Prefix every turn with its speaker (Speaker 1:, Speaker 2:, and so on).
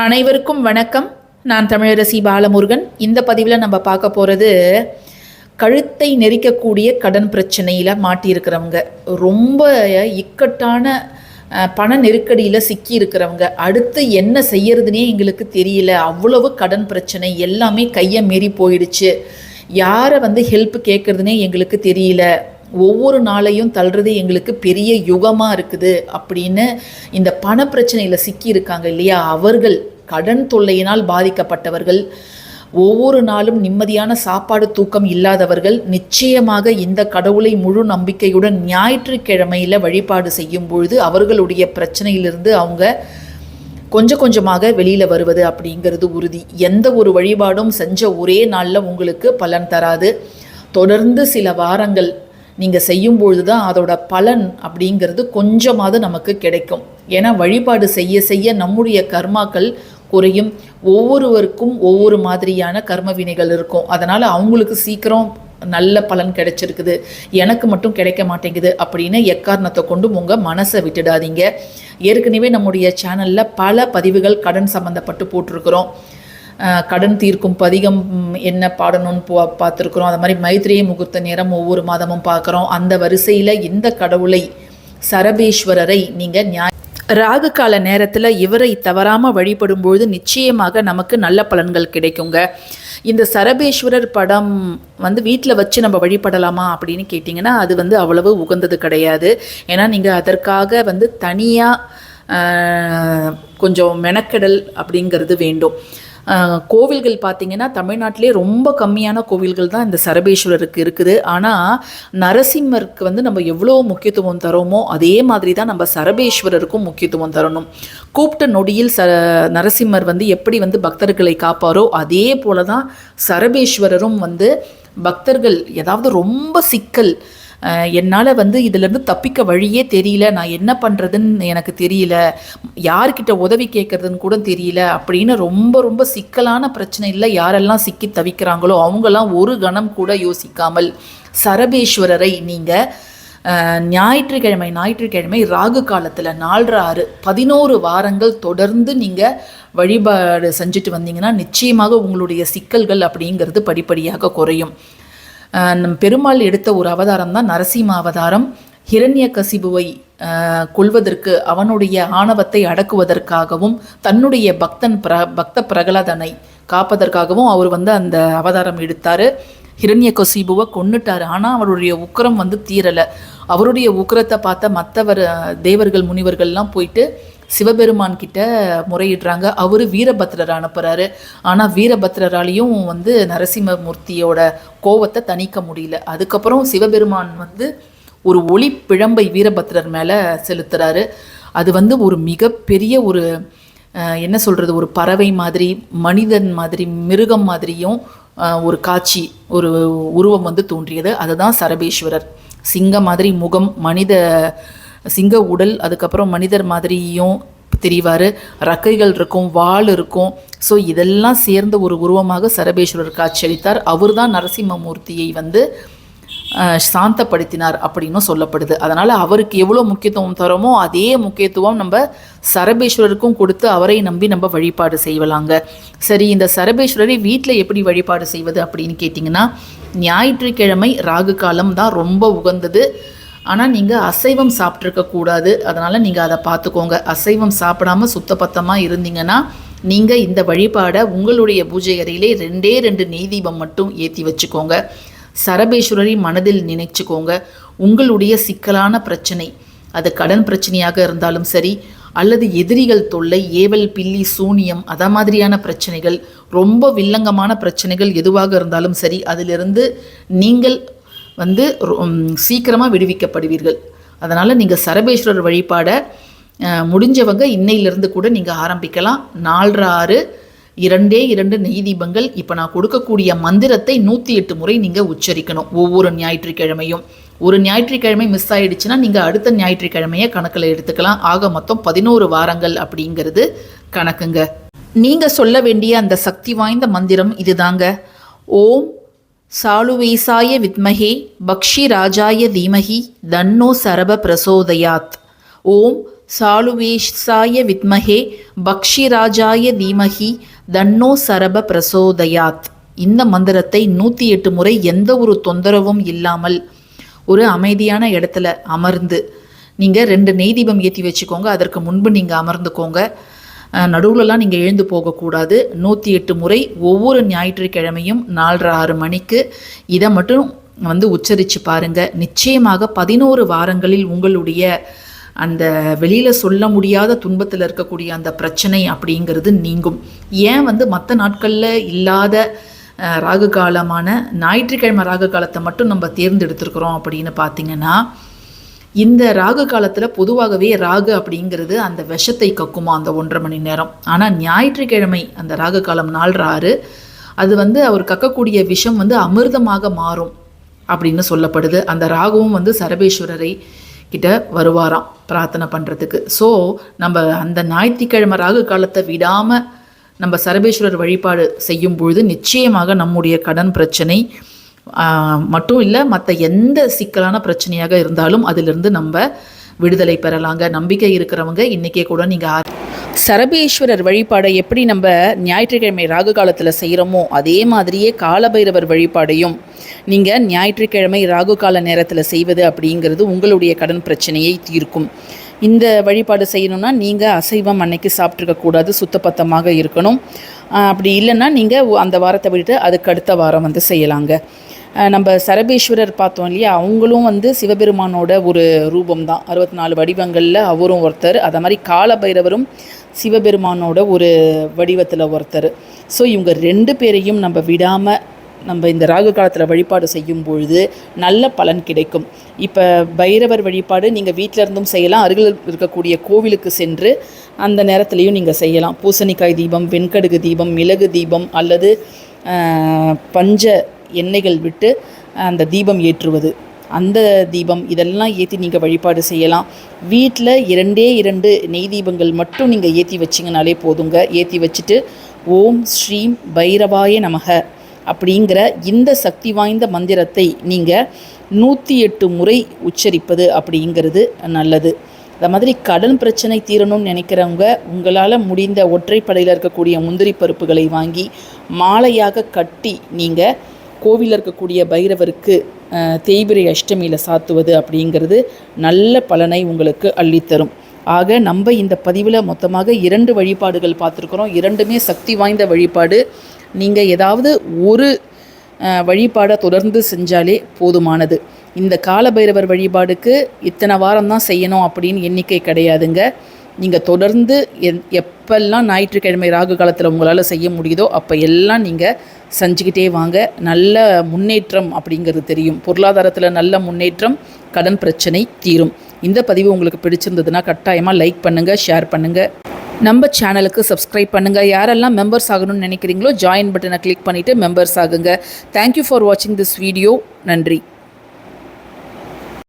Speaker 1: அனைவருக்கும் வணக்கம். நான் தமிழரசி பாலமுருகன். இந்த பதிவில் நம்ம பார்க்க போகிறது கழுத்தை நெரிக்கக்கூடிய கடன் பிரச்சனையில் மாட்டியிருக்கிறவங்க. ரொம்ப இக்கட்டான பண நெருக்கடியில் சிக்கி இருக்கிறவங்க அடுத்து என்ன செய்யறதுனே எங்களுக்கு தெரியல. அவ்வளவு கடன் பிரச்சனை. எல்லாமே கையை மீறி போயிடுச்சு. யாரை வந்து ஹெல்ப் கேட்குறதுனே எங்களுக்கு தெரியல. ஒவ்வொரு நாளையும் தள்ளுறது எங்களுக்கு பெரிய யுகமாக இருக்குது அப்படின்னு இந்த பண பிரச்சனையில் சிக்கி இருக்காங்க இல்லையா? அவர்கள் கடன் தொல்லையினால் பாதிக்கப்பட்டவர்கள். ஒவ்வொரு நாளும் நிம்மதியான சாப்பாடு தூக்கம் இல்லாதவர்கள் நிச்சயமாக இந்த கடவுளை முழு நம்பிக்கையுடன் ஞாயிற்றுக்கிழமையில் வழிபாடு செய்யும் பொழுது அவர்களுடைய பிரச்சனையிலிருந்து அவங்க கொஞ்சம் கொஞ்சமாக வெளியில் வருவது அப்படிங்கிறது உறுதி. எந்த ஒரு வழிபாடும் செஞ்ச ஒரே நாளில் உங்களுக்கு பலன் தராது. தொடர்ந்து சில வாரங்கள் நீங்கள் செய்யும்பொழுது தான் அதோட பலன் அப்படிங்கிறது கொஞ்சமாவது நமக்கு கிடைக்கும். ஏன்னா வழிபாடு செய்ய செய்ய நம்முடைய கர்மாக்கள் குறையும். ஒவ்வொருவருக்கும் ஒவ்வொரு மாதிரியான கர்ம வினைகள் இருக்கும். அதனால் அவங்களுக்கு சீக்கிரம் நல்ல பலன் கிடைச்சிருக்குது. எனக்கு மட்டும் கிடைக்க மாட்டேங்குது அப்படின்னு எக்காரணத்தை கொண்டும் உங்கள் மனசை விட்டுடாதீங்க. ஏற்கனவே நம்முடைய சேனலில் பல பதிவுகள் கடன் சம்மந்தப்பட்டு போட்டிருக்கிறோம். கடன் தீர்க்கும் பதிகம் என்ன பாடணும்னு போ பார்த்துருக்குறோம். அது மாதிரி மைத்ரேய முகூர்த்த நேரம் ஒவ்வொரு மாதமும் பார்க்குறோம். அந்த வரிசையில் இந்த கடவுளை சரபேஸ்வரரை நீங்கள் நியாய ராகு கால நேரத்தில் இவரை தவறாமல் வழிபடும்பொழுது நிச்சயமாக நமக்கு நல்ல பலன்கள் கிடைக்குங்க. இந்த சரபேஸ்வரர் படம் வந்து வீட்டில் வச்சு நம்ம வழிபடலாமா அப்படின்னு கேட்டிங்கன்னா அது வந்து அவ்வளவு உகந்தது கிடையாது. ஏன்னா நீங்கள் அதற்காக வந்து தனியாக கொஞ்சம் மெனக்கெடல் அப்படிங்கிறது வேண்டும். கோவில்கள் பார்த்தீங்கன்னா தமிழ்நாட்டிலே ரொம்ப கம்மியான கோவில்கள் தான் இந்த சரபேஸ்வரருக்கு இருக்குது. ஆனால் நரசிம்மருக்கு வந்து நம்ம எவ்வளோ முக்கியத்துவம் தரோமோ அதே மாதிரி தான் நம்ம சரபேஸ்வரருக்கும் முக்கியத்துவம் தரணும். கூப்பிட்ட நொடியில் ச நரசிம்மர் வந்து எப்படி வந்து பக்தர்களை காப்பாரோ அதே போல தான் சரபேஸ்வரரும் வந்து பக்தர்கள் ஏதாவது ரொம்ப சிக்கல் என்னால் வந்து இதிலேருந்து தப்பிக்க வழியே தெரியல. நான் என்ன பண்ணுறதுன்னு எனக்கு தெரியல. யார்கிட்ட உதவி கேட்குறதுன்னு கூட தெரியல. அப்படின்னு ரொம்ப ரொம்ப சிக்கலான பிரச்சனையில் யாரெல்லாம் சிக்கி தவிக்கிறாங்களோ அவங்கெல்லாம் ஒரு கணம் கூட யோசிக்காமல் சரபேஸ்வரரை நீங்கள் ஞாயிற்றுக்கிழமை ஞாயிற்றுக்கிழமை ராகு காலத்தில் நாலரை ஆறு பதினோரு வாரங்கள் தொடர்ந்து நீங்கள் வழிபாடு செஞ்சுட்டு வந்தீங்கன்னா நிச்சயமாக உங்களுடைய சிக்கல்கள் அப்படிங்கிறது படிப்படியாக குறையும். நம் பெருமாள் எடுத்த ஒரு அவதாரம் தான் நரசிம்ம அவதாரம். ஹிரண்ய கசிபுவை கொள்வதற்கு அவனுடைய ஆணவத்தை அடக்குவதற்காகவும் தன்னுடைய பக்தன் பிர பக்த பிரகலாதனை காப்பதற்காகவும் அவர் வந்து அந்த அவதாரம் எடுத்தார். ஹிரண்ய கசிபுவை கொண்டுட்டார் ஆனால் அவருடைய உக்கிரம் வந்து தீரலை. அவருடைய உக்கிரத்தை பார்த்த மற்றவர் தேவர்கள் முனிவர்கள்லாம் போயிட்டு சிவபெருமான் கிட்ட முறையிடுறாங்க. அவர் வீரபத்ரர் அனுப்புகிறாரு ஆனால் வீரபத்ரராலையும் வந்து நரசிம்மமூர்த்தியோட கோவத்தை தணிக்க முடியல. அதுக்கப்புறம் சிவபெருமான் வந்து ஒரு ஒளி பிழம்பை வீரபத்ரர் மேலே செலுத்துறாரு. அது வந்து ஒரு மிகப்பெரிய ஒரு என்ன சொல்கிறது ஒரு பறவை மாதிரி மனிதன் மாதிரி மிருகம் மாதிரியும் ஒரு காட்சி ஒரு உருவம் வந்து தோன்றியது. அதுதான் சரபேஸ்வரர். சிங்க மாதிரி முகம் மனித சிங்க உடல் அதுக்கப்புறம் மனிதர் மாதிரியும் தெரிவார். ரக்கைகள் இருக்கும் வாள் இருக்கும். ஸோ இதெல்லாம் சேர்ந்த ஒரு உருவமாக சரபேஸ்வரர் காட்சியளித்தார். அவர் தான் நரசிம்மமூர்த்தியை வந்து சாந்தப்படுத்தினார் அப்படின்னும் சொல்லப்படுது. அதனால் அவருக்கு எவ்வளோ முக்கியத்துவம் தரோமோ அதே முக்கியத்துவம் நம்ம சரபேஸ்வரருக்கும் கொடுத்து அவரை நம்பி நம்ம வழிபாடு செய்வலாங்க. சரி இந்த சரபேஸ்வரரை வீட்டில் எப்படி வழிபாடு செய்வது அப்படின்னு கேட்டிங்கன்னா ஞாயிற்றுக்கிழமை ராகு காலம் தான் ரொம்ப உகந்தது. ஆனால் நீங்கள் அசைவம் சாப்பிட்ருக்கக்கூடாது அதனால் நீங்கள் அதை பார்த்துக்கோங்க. அசைவம் சாப்பிடாம சுத்தபத்தமாக இருந்தீங்கன்னா நீங்கள் இந்த வழிபாடை உங்களுடைய பூஜை அறையிலே ரெண்டே ரெண்டு நெய் தீபம் மட்டும் ஏற்றி வச்சுக்கோங்க. சரபேஸ்வரரை மனதில் நினைச்சுக்கோங்க. உங்களுடைய சிக்கலான பிரச்சனை அது கடன் பிரச்சனையாக இருந்தாலும் சரி அல்லது எதிரிகள் தொல்லை ஏவல் பில்லி சூனியம் அத மாதிரியான பிரச்சனைகள் ரொம்ப வில்லங்கமான பிரச்சனைகள் எதுவாக இருந்தாலும் சரி அதிலிருந்து நீங்கள் வந்து சீக்கிரமாக விடுவிக்கப்படுவீர்கள். அதனால் நீங்கள் சரபேஸ்வரர் வழிபாடை முடிஞ்சவங்க இன்னையிலிருந்து கூட நீங்கள் ஆரம்பிக்கலாம். நாலரை ஆறு இரண்டே இரண்டு நெய் தீபங்கள் இப்போ நான் கொடுக்கக்கூடிய மந்திரத்தை நூற்றி எட்டு முறை நீங்கள் உச்சரிக்கணும். ஒவ்வொரு ஞாயிற்றுக்கிழமையும். ஒரு ஞாயிற்றுக்கிழமை மிஸ் ஆயிடுச்சுன்னா நீங்கள் அடுத்த ஞாயிற்றுக்கிழமையை கணக்கில் எடுத்துக்கலாம். ஆக மொத்தம் பதினோரு வாரங்கள் அப்படிங்கிறது கணக்குங்க. நீங்கள் சொல்ல வேண்டிய அந்த சக்தி வாய்ந்த மந்திரம் இதுதாங்க. ஓம் சாலுவேசாய வித்மஹே பக்ஷி ராஜாய தன்னோ சரப பிரசோதயாத். ஓம் சாலுவேஷாய வித்மஹே பக்ஷிராஜாய தீமஹி தன்னோ சரப பிரசோதயாத். இந்த மந்திரத்தை நூற்றி எட்டு முறை எந்த ஒரு தொந்தரவும் இல்லாமல் ஒரு அமைதியான இடத்துல அமர்ந்து நீங்கள் ரெண்டு நெய் தீபம் ஏற்றி வச்சுக்கோங்க. அதற்கு முன்பு நீங்கள் அமர்ந்துக்கோங்க. நடுவுலலாம் நீங்கள் எழுந்து போகக்கூடாது. நூற்றி எட்டு முறை ஒவ்வொரு ஞாயிற்றுக்கிழமையும் நாலரை ஆறு மணிக்கு இதை மட்டும் வந்து உச்சரித்து பாருங்கள் நிச்சயமாக பதினோரு வாரங்களில் உங்களுடைய அந்த வெளியில் சொல்ல முடியாத துன்பத்தில் இருக்கக்கூடிய அந்த பிரச்சனை அப்படிங்கிறது நீங்கும். ஏன் வந்து மற்ற நாட்களில் இல்லாத ராகு காலமான ஞாயிற்றுக்கிழமை ராகு காலத்தை மட்டும் நம்ம தேர்ந்தெடுத்திருக்கிறோம் அப்படின்னு பார்த்தீங்கன்னா இந்த ராகு காலத்தில் பொதுவாகவே ராகு அப்படிங்கிறது அந்த விஷத்தை கக்குமா அந்த ஒன்றரை மணி நேரம். ஆனால் ஞாயிற்றுக்கிழமை அந்த ராகு காலம் நாள் ஆறு அது வந்து அவர் கக்கக்கூடிய விஷம் வந்து அமிர்தமாக மாறும் அப்படின்னு சொல்லப்படுது. அந்த ராகுவும் வந்து சரபேஸ்வரரை கிட்ட வருவாராம் பிரார்த்தனை பண்ணுறதுக்கு ஸோ நம்ம அந்த ஞாயிற்றுக்கிழமை ராகு காலத்தை விடாமல் நம்ம சரபேஸ்வரர் வழிபாடு செய்யும் பொழுது நிச்சயமாக நம்முடைய கடன் பிரச்சனை மட்டும் இல்லை மற்ற எந்த சிக்கலான பிரச்சனையாக இருந்தாலும் அதிலிருந்து நம்ம விடுதலை பெறலாங்க. நம்பிக்கை இருக்கிறவங்க இன்றைக்கே கூட நீங்கள் சரபேஸ்வரர் வழிபாடை எப்படி நம்ம ஞாயிற்றுக்கிழமை ராகு காலத்தில் செய்கிறோமோ அதே மாதிரியே காலபைரவர் வழிபாடையும் நீங்கள் ஞாயிற்றுக்கிழமை ராகு கால நேரத்தில் செய்வது அப்படிங்கிறது உங்களுடைய கடன் பிரச்சனையை தீர்க்கும். இந்த வழிபாடு செய்யணும்னா நீங்கள் அசைவம் அன்னைக்கு சாப்பிட்ருக்கக்கூடாது சுத்தபத்தமாக இருக்கணும். அப்படி இல்லைன்னா நீங்கள் அந்த வாரத்தை விட்டு அதுக்கு அடுத்த வாரம் வந்து செய்யலாங்க. நம்ம சரபேஸ்வரர் பார்த்தோம் இல்லையா? அவங்களும் வந்து சிவபெருமானோட ஒரு ரூபம் தான் அறுபத்தி நாலு வடிவங்களில் அவரும் ஒருத்தர். அதை மாதிரி காலபைரவரும் சிவபெருமானோட ஒரு வடிவத்தில் ஒருத்தர். ஸோ இவங்க ரெண்டு பேரையும் நம்ம விடாமல் நம்ம இந்த ராகு காலத்தில் வழிபாடு செய்யும் பொழுது நல்ல பலன் கிடைக்கும். இப்போ பைரவர் வழிபாடு நீங்கள் வீட்டில் இருந்தும் செய்யலாம். அருகில் இருக்கக்கூடிய கோவிலுக்கு சென்று அந்த நேரத்துலையும் நீங்கள் செய்யலாம். பூசணிக்காய் தீபம் வெண்கடுகு தீபம் மிளகு தீபம் அல்லது பஞ்ச எண்ணெய்கள் விட்டு அந்த தீபம் ஏற்றுவது. அந்த தீபம் இதெல்லாம் ஏற்றி நீங்கள் வழிபாடு செய்யலாம். வீட்டில் இரண்டே இரண்டு நெய் தீபங்கள் மட்டும் நீங்கள் ஏற்றி வச்சிங்கனாலே போதுங்க. ஏற்றி வச்சுட்டு ஓம் ஸ்ரீம் பைரவாய நமக. அப்படிங்கிற இந்த சக்தி வாய்ந்த மந்திரத்தை நீங்கள் நூற்றி எட்டு முறை உச்சரிப்பது அப்படிங்கிறது நல்லது. அந்த மாதிரி கடன் பிரச்சனை தீரணும்னு நினைக்கிறவங்க உங்களால் முடிந்த ஒற்றைப்படையில் இருக்கக்கூடிய முந்திரி பருப்புகளை வாங்கி மாலையாக கட்டி நீங்கள் கோவிலில் இருக்கக்கூடிய பைரவருக்கு தேய்பிரை அஷ்டமியில் சாத்துவது அப்படிங்கிறது நல்ல பலனை உங்களுக்கு அள்ளித்தரும். ஆக நம்ம இந்த பதிவில் மொத்தமாக இரண்டு வழிபாடுகள் பார்த்துருக்குறோம். இரண்டுமே சக்தி வாய்ந்த வழிபாடு. நீங்கள் ஏதாவது ஒரு வழிபாடை தொடர்ந்து செஞ்சாலே போதுமானது. இந்த காலபைரவர் வழிபாடுக்கு இத்தனை வாரம் தான் செய்யணும் அப்படின்னு எண்ணிக்கை கிடையாதுங்க. நீங்கள் தொடர்ந்து எந் எப்பெல்லாம் ஞாயிற்றுக்கிழமை ராகு காலத்தில் உங்களால் செய்ய முடியுதோ அப்போ எல்லாம் நீங்கள் செஞ்சுக்கிட்டே வாங்க. நல்ல முன்னேற்றம் அப்படிங்கிறது தெரியும். பொருளாதாரத்தில் நல்ல முன்னேற்றம் கடன் பிரச்சனை தீரும். இந்த பதிவு உங்களுக்கு பிடிச்சிருந்ததுன்னா கட்டாயமாக லைக் பண்ணுங்கள் ஷேர் பண்ணுங்கள் நம்ம சேனலுக்கு சப்ஸ்கிரைப் பண்ணுங்கள் யாரெல்லாம் மெம்பர்ஸ் ஆகணும்னு நினைக்கிறீங்களோ ஜாயின் பட்டனை கிளிக் பண்ணிவிட்டு மெம்பர்ஸ் ஆகுங்க. தேங்க்யூ ஃபார் வாட்சிங் திஸ் வீடியோ நன்றி.